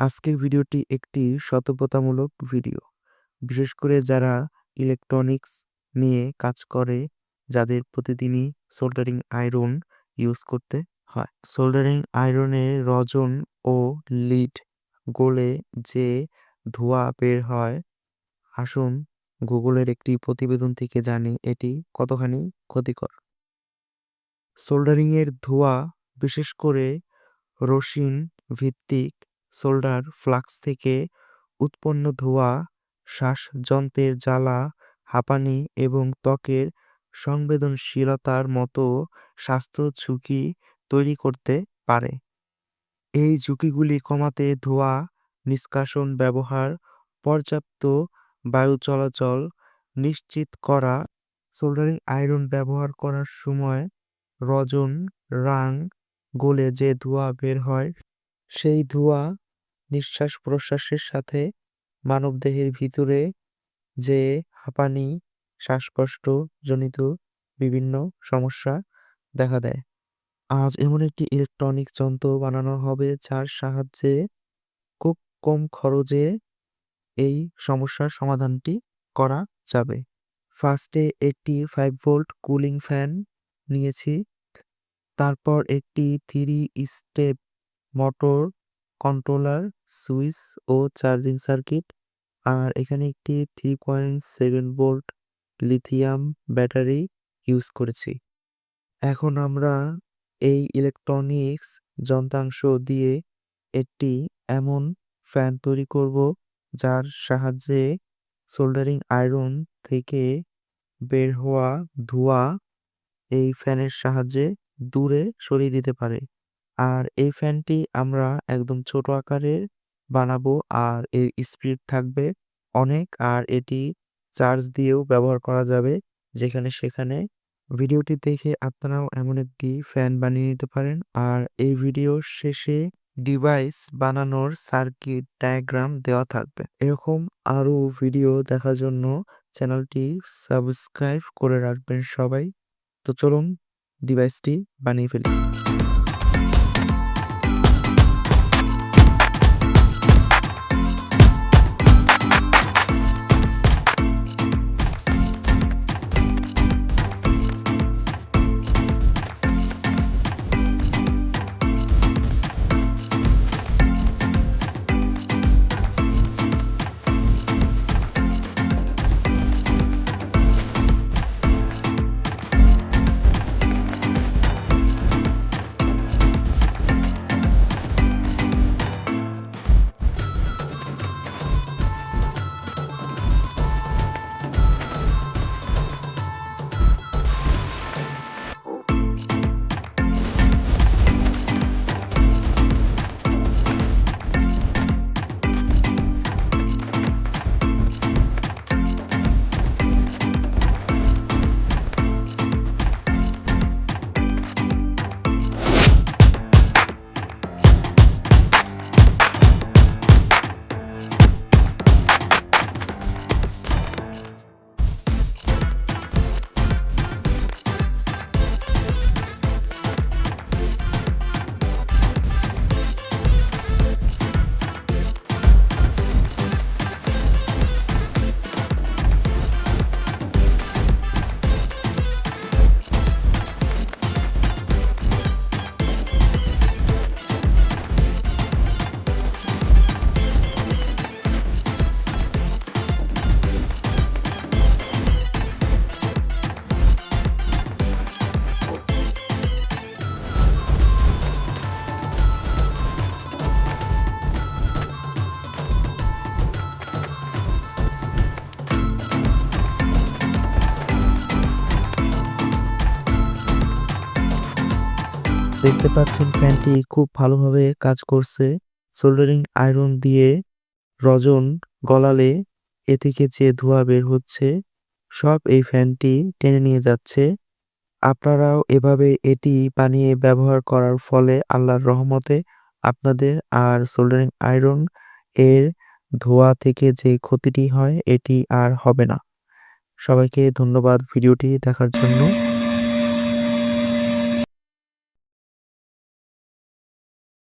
আজকের ভিডিওটি একটি সতর্কতামূলক ভিডিও। বিশেষ করে যারা ইলেকট্রনিক্স নিয়ে কাজ করে, যাদের প্রতিদিনই সোল্ডারিং আয়রন ইউজ করতে হয়। সোল্ডারিং আয়রনের রজন ও লিড গলে যে ধোঁয়া বের হয়, আসুন গুগলের একটি প্রতিবেদন থেকে জানি এটি কতখানি ক্ষতিকর। সোল্ডারিংয়ের ধোঁয়া বিশেষ করে রসিন ভিত্তিক সোল্ডার ফ্লাক্স থেকে উৎপন্ন ধোঁয়া শ্বাসযন্ত্রের জ্বালা, হাঁপানি এবং ত্বকের সংবেদনশীলতার মতো স্বাস্থ্য ঝুঁকি তৈরি করতে পারে। এই ঝুঁকিগুলি কমাতে ধোঁয়া নিষ্কাশন ব্যবহার, পর্যাপ্ত বায়ু চলাচল নিশ্চিত করা, সোল্ডারিং আয়রন ব্যবহার করার সময় রজন রাং গলে যে ধোঁয়া বের হয়, সেই ধোঁয়া নিঃশ্বাস-প্রশ্বাসের সাথে মানবদেহের ভিতরে যে হাঁপানি, শ্বাসকষ্টজনিত বিভিন্ন সমস্যা দেখা দেয়। আজ এমন একটি ইলেকট্রনিক যন্ত্র বানানো হবে যার সাহায্যে খুব কম খরচে এই সমস্যার সমাধানটি করা যাবে। ফার্স্টে একটি ফাইভ ভোল্ট কুলিং ফ্যান নিয়েছি। তারপর একটি three step motor controller, switch ও চার্জিং সার্কিট আর এখানে একটি three point seven volt lithium battery use করেছি। এখন আমরা এই ইলেকট্রনিক্স যন্ত্রাংশ দিয়ে একটি এমন ফ্যান তৈরি করব যার সাহায্যে সোল্ডারিং আয়রন থেকে বের হওয়া ধোঁয়া এই ফ্যানের সাহায্যে দূরে সরিয়ে দিতে পারে। আর এই ফ্যানটি আমরা একদম ছোট আকারের বানাবো আর এর স্পিড থাকবে অনেক আর এটি চার্জ দিয়েও ব্যবহার করা যাবে যেখানে সেখানে। ভিডিওটি দেখে আপনারাও এমন একটি ফ্যান বানিয়ে নিতে পারেন আর এই ভিডিওর শেষে ডিভাইস বানানোর সার্কিট ডায়াগ্রাম দেওয়া থাকবে। এরকম আরও ভিডিও দেখার জন্য চ্যানেলটি সাবস্ক্রাইব করে রাখবেন সবাই। তো চলুন ডিভাইসটি বানিয়ে ফেলি। দেখতে পাচ্ছেন ফ্যানটি খুব ভালোভাবে কাজ করছে। সোল্ডারিং আয়রন দিয়ে রজন গলালে এ থেকে যে ধোঁয়া বের হচ্ছে, সব এই ফ্যানটি টেনে নিয়ে যাচ্ছে। আপনারাও এভাবে এটি বানিয়ে ব্যবহার করার ফলে আল্লাহর রহমতে আপনাদের আর সোল্ডারিং আয়রন এর ধোঁয়া থেকে যে ক্ষতিটি হয়, এটি আর হবে না। সবাইকে ধন্যবাদ ভিডিওটি দেখার জন্য।